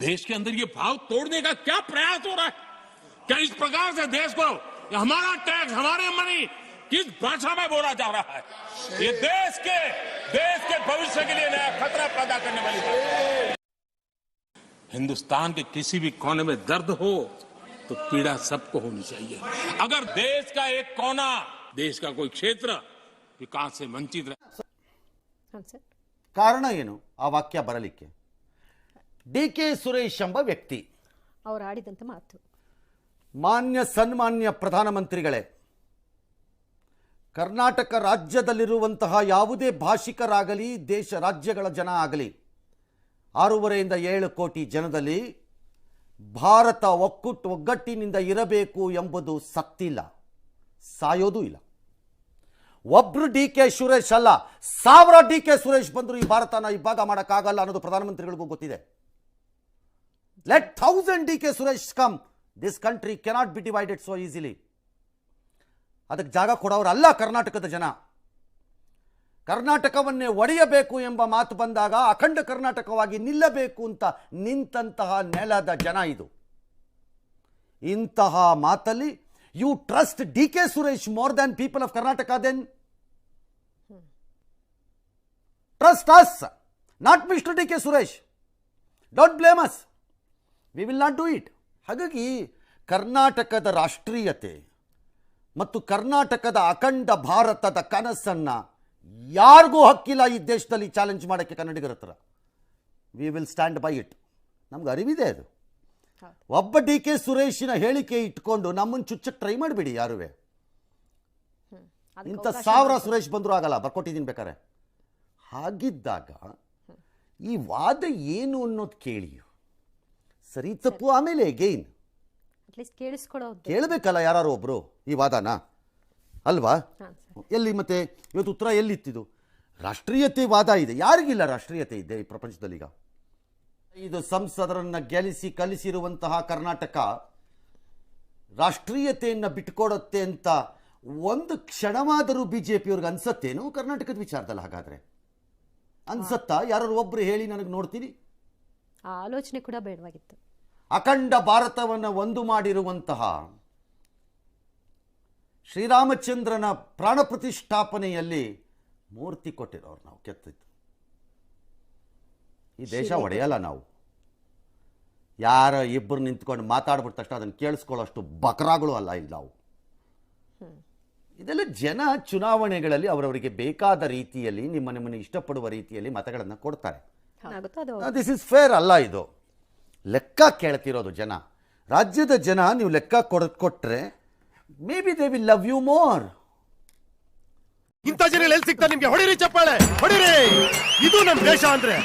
देश के अंदर ये भाव तोड़ने का क्या प्रयास हो रहा है क्या इस प्रकार से देश को हमारा टैक्स हमारे मनी किस भाषा में बोला जा रहा है ये देश के देश के भविष्य के लिए नया खतरा पैदा करने वाली बात है। हिंदुस्तान के किसी भी कोने में दर्द हो तो पीड़ा सबको होनी चाहिए अगर देश का एक कोना देश का कोई क्षेत्र विकास से वंचित रहे ಹಾಂ ಸರ್ ಕಾರಣ ಏನು ಆ ವಾಕ್ಯ ಬರಲಿಕ್ಕೆ ಡಿ ಕೆ ಸುರೇಶ್ ಎಂಬ ವ್ಯಕ್ತಿ. ಅವರು ಆಡಿದಂಥ ಮಾತು. ಮಾನ್ಯ ಸನ್ಮಾನ್ಯ ಪ್ರಧಾನಮಂತ್ರಿಗಳೇ ಕರ್ನಾಟಕ ರಾಜ್ಯದಲ್ಲಿರುವಂತಹ ಯಾವುದೇ ಭಾಷಿಕರಾಗಲಿ ದೇಶ ರಾಜ್ಯಗಳ ಜನ ಆಗಲಿ ಆರೂವರೆಯಿಂದ ಏಳು ಕೋಟಿ ಜನದಲ್ಲಿ ಭಾರತ ಒಕ್ಕೂಟ್ ಒಗ್ಗಟ್ಟಿನಿಂದ ಇರಬೇಕು ಎಂಬುದು ಸತ್ತಿಲ್ಲ ಸಾಯೋದೂ ಇಲ್ಲ. ಒಬ್ರು ಡಿ ಕೆ ಸುರೇಶ್ ಅಲ್ಲ ಸಾವಿರ ಡಿ ಕೆ ಸುರೇಶ್ ಬಂದರೂ ಈ ಭಾರತನ ಇಬ್ಬಾಗ ಮಾಡೋಕ್ಕಾಗಲ್ಲ ಅನ್ನೋದು ಪ್ರಧಾನಮಂತ್ರಿಗಳಿಗೂ ಗೊತ್ತಿದೆ. Let thousand D K Suresh come this country cannot be divided so easily ಅದಕ್ಕೆ ಜಾಗ ಕೊಡೋರಲ್ಲ ಕರ್ನಾಟಕದ ಜನ. ಕರ್ನಾಟಕವನ್ನೇ ಒಡೆಯಬೇಕು ಎಂಬ ಮಾತು ಬಂದಾಗ ಅಖಂಡ ಕರ್ನಾಟಕವಾಗಿ ನಿಲ್ಲಬೇಕು ಅಂತ ನಿಂತಹ ನೆಲದ ಜನ ಇದು. ಇಂತಹ ಮಾತಲ್ಲಿ you trust D K Suresh more than people of Karnataka then trust us not mister D K Suresh don't blame us we will not do it ಹಾಗಾಗಿ ಕರ್ನಾಟಕದ ರಾಷ್ಟ್ರೀಯತೆ ಮತ್ತು ಕರ್ನಾಟಕದ ಅಖಂಡ ಭಾರತದ ಕನಸನ್ನು ಯಾರಿಗೂ ಹಕ್ಕಿಲ್ಲ ಈ ದೇಶದಲ್ಲಿ ಚಾಲೆಂಜ್ ಮಾಡೋಕ್ಕೆ ಕನ್ನಡಿಗರ ಹತ್ರ. We will stand by it ನಮ್ಗೆ ಅರಿವಿದೆ ಅದು. ಒಬ್ಬ ಡಿ ಕೆ ಸುರೇಶಿನ ಹೇಳಿಕೆ ಇಟ್ಕೊಂಡು ನಮ್ಮನ್ನು ಚುಚ್ಚಕ್ಕೆ ಟ್ರೈ ಮಾಡಿಬಿಡಿ ಯಾರುವೆ. ಇಂಥ ಸಾವಿರ. ಸುರೇಶ್ ಬಂದರೂ ಆಗಲ್ಲ ಬರ್ಕೊಟ್ಟಿದ್ದೀನಿ ಬೇಕಾರೆ. ಹಾಗಿದ್ದಾಗ ಈ ವಾದ ಏನು ಅನ್ನೋದು ಕೇಳಿ ಸರಿ ತಪ್ಪು. ಆಮೇಲೆ ಗೇನ್ ಅಟ್ಲೀಸ್ಟ್ ಕೇಳಬೇಕಲ್ಲ ಯಾರು ಒಬ್ರು ಈ ವಾದನ? ಅಲ್ವಾ? ಎಲ್ಲಿ ಮತ್ತೆ? ಇವತ್ತು ಉತ್ತರ ಎಲ್ಲಿತ್ತಿದು? ರಾಷ್ಟ್ರೀಯತೆ ವಾದ ಇದೆ. ಯಾರಿಗಿಲ್ಲ ರಾಷ್ಟ್ರೀಯತೆ ಇದೆ ಈ ಪ್ರಪಂಚದಲ್ಲಿ ಈಗ? ಇದು ಸಂಸದರನ್ನ ಗೆಲಿಸಿ ಕಲಿಸಿರುವಂತಹ ಕರ್ನಾಟಕ ರಾಷ್ಟ್ರೀಯತೆಯನ್ನು ಬಿಟ್ಕೊಡುತ್ತೆ ಅಂತ ಒಂದು ಕ್ಷಣವಾದರೂ ಬಿ ಜೆ ಪಿಯವ್ರಿಗೆ ಅನ್ಸತ್ತೇನು ಕರ್ನಾಟಕದ ವಿಚಾರದಲ್ಲಿ ಹಾಗಾದ್ರೆ? ಅನ್ಸತ್ತಾ? ಯಾರು ಒಬ್ರು ಹೇಳಿ ನನಗೆ ನೋಡ್ತೀನಿ? ಆ ಆಲೋಚನೆ ಕೂಡ ಬೇಡವಾಗಿತ್ತು. ಅಖಂಡ ಭಾರತವನ್ನು ಒಂದು ಮಾಡಿರುವಂತಹ ಶ್ರೀರಾಮಚಂದ್ರನ ಪ್ರಾಣ ಪ್ರತಿಷ್ಠಾಪನೆಯಲ್ಲಿ ಮೂರ್ತಿ ಕೊಟ್ಟಿರೋರು ನಾವು ಕೆತ್ತಿದ್ದು. ಈ ದೇಶ ಒಡೆಯಲ್ಲ ನಾವು. ಯಾರ ಇಬ್ಬರು ನಿಂತ್ಕೊಂಡು ಮಾತಾಡ್ಬಿಟ್ಟ ತಕ್ಷಣ ಅದನ್ನು ಕೇಳಿಸ್ಕೊಳ್ಳೋಷ್ಟು ಬಕರಾಗಳು ಅಲ್ಲ ಇಲ್ಲಿ ನಾವು. ಇದೆಲ್ಲ ಜನ ಚುನಾವಣೆಗಳಲ್ಲಿ ಅವರವರಿಗೆ ಬೇಕಾದ ರೀತಿಯಲ್ಲಿ ನಿಮ್ಮ ನಿಮ್ಮನ್ನು ಇಷ್ಟಪಡುವ ರೀತಿಯಲ್ಲಿ ಮತಗಳನ್ನು ಕೊಡ್ತಾರೆ. ದಿಸ್ ಇಸ್ ಫೇರ್ ಅಲ್ಲ ಇದು. ಲೆಕ್ಕ ಕೇಳ್ತಿರೋದು ಜನ. ರಾಜ್ಯದ ಜನ ನೀವು ಲೆಕ್ಕ ಕೊಡ ಕೊಟ್ರೆ maybe they will love you more ಇಂಥ ಜನ ಎಲ್ಲಿ ಸಿಗ್ತಾರೆ ನಿಮ್ಗೆ? ಹೊಡಿರಿ ಚಪ್ಪಾಳೆ ಹೊಡಿರಿ. ಇದು ನಮ್ಮ ದೇಶ ಅಂದ್ರೆ.